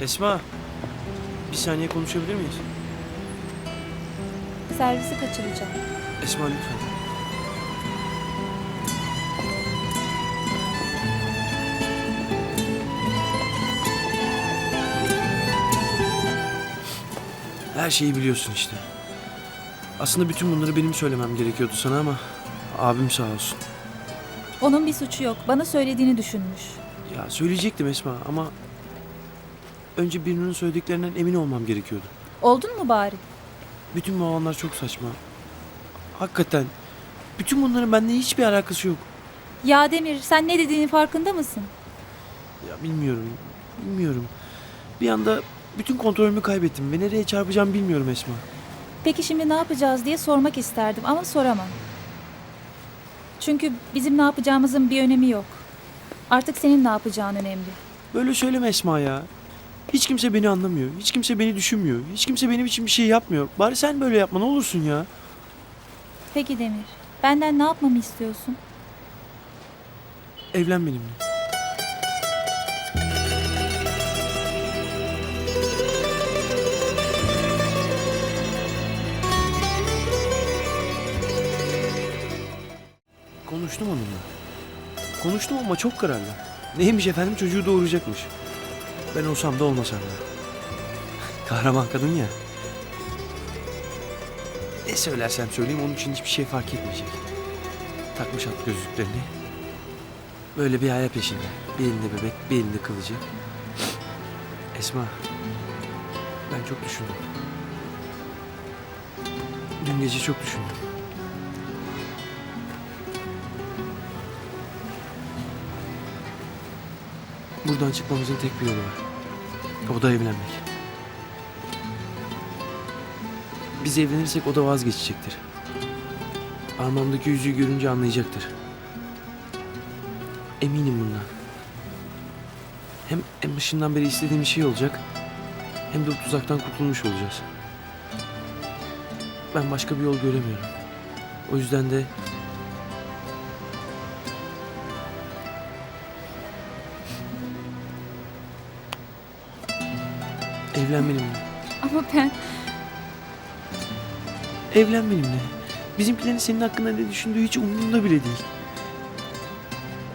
Esma, bir saniye konuşabilir miyiz? Servisi kaçıracağım. Esma lütfen. Her şeyi biliyorsun işte. Aslında bütün bunları benim söylemem gerekiyordu sana ama abim sağ olsun. Onun bir suçu yok. Bana söylediğini düşünmüş. Ya söyleyecektim Esma ama önce birinin söylediklerinden emin olmam gerekiyordu. Oldun mu bari? Bütün bu olanlar çok saçma. Hakikaten bütün bunların benimle hiçbir alakası yok. Ya Demir sen ne dediğinin farkında mısın? Ya bilmiyorum. Bilmiyorum. Bir anda bütün kontrolümü kaybettim ve nereye çarpacağım bilmiyorum Esma. Peki şimdi ne yapacağız diye sormak isterdim ama soramam. Çünkü bizim ne yapacağımızın bir önemi yok. Artık senin ne yapacağın önemli. Böyle söyleme Esma ya. Hiç kimse beni anlamıyor. Hiç kimse beni düşünmüyor. Hiç kimse benim için bir şey yapmıyor. Bari sen böyle yapma ne olursun ya. Peki Demir, benden ne yapmamı istiyorsun? Evlen benimle. Konuştum onunla. Konuştum ama çok kararlı. Neymiş efendim çocuğu doğuracakmış. Ben olsam da olmasam da. Kahraman kadın ya. Ne söylersem söyleyeyim onun için hiçbir şey fark etmeyecek. Takmış at gözlüklerini. Böyle bir aya peşinde. Bir elinde bebek, bir elinde kılıcı. Esma, ben çok düşündüm. Dün gece çok düşündüm. Buradan çıkmamızın tek bir yolu var. O da evlenmek. Biz evlenirsek o da vazgeçecektir. Armağımdaki yüzüğü görünce anlayacaktır. Eminim bundan. Hem en başından beri istediğim şey olacak. Hem de bu tuzaktan kurtulmuş olacağız. Ben başka bir yol göremiyorum. O yüzden de evlen benimle. Ama ben... Evlen benimle. Bizimkilerin senin hakkında ne düşündüğü hiç umurumda bile değil.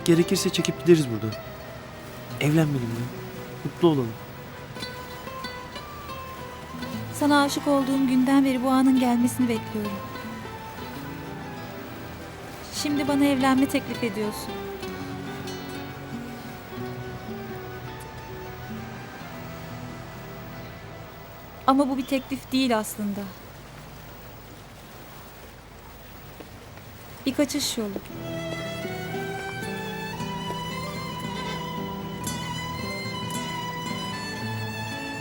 Gerekirse çekip gideriz buradan. Evlen benimle. Mutlu olalım. Sana aşık olduğum günden beri bu anın gelmesini bekliyorum. Şimdi bana evlenme teklif ediyorsun. Ama bu bir teklif değil aslında. Bir kaçış yolu.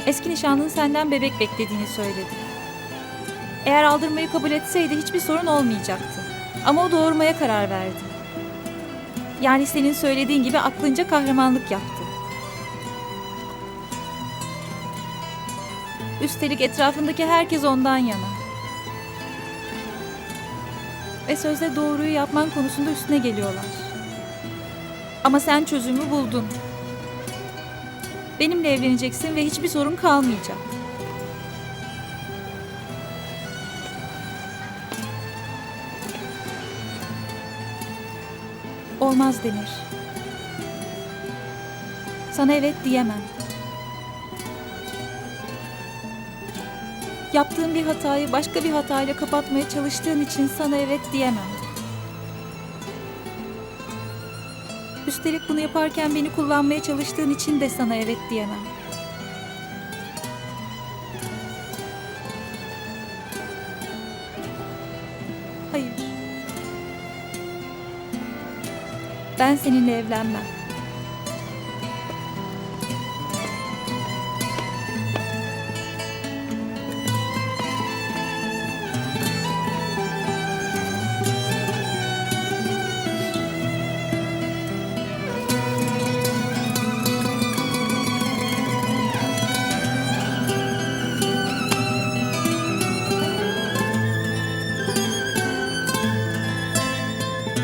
Eski nişanlın senden bebek beklediğini söyledi. Eğer aldırmayı kabul etseydi hiçbir sorun olmayacaktı. Ama o doğurmaya karar verdi. Yani senin söylediğin gibi aklınca kahramanlık yaptı. Üstelik etrafındaki herkes ondan yana. Ve sözde doğruyu yapman konusunda üstüne geliyorlar. Ama sen çözümü buldun. Benimle evleneceksin ve hiçbir sorun kalmayacak. Olmaz Demir. Sana evet diyemem. Yaptığın bir hatayı başka bir hatayla kapatmaya çalıştığın için sana evet diyemem. Üstelik bunu yaparken beni kullanmaya çalıştığın için de sana evet diyemem. Hayır. Ben seninle evlenmem.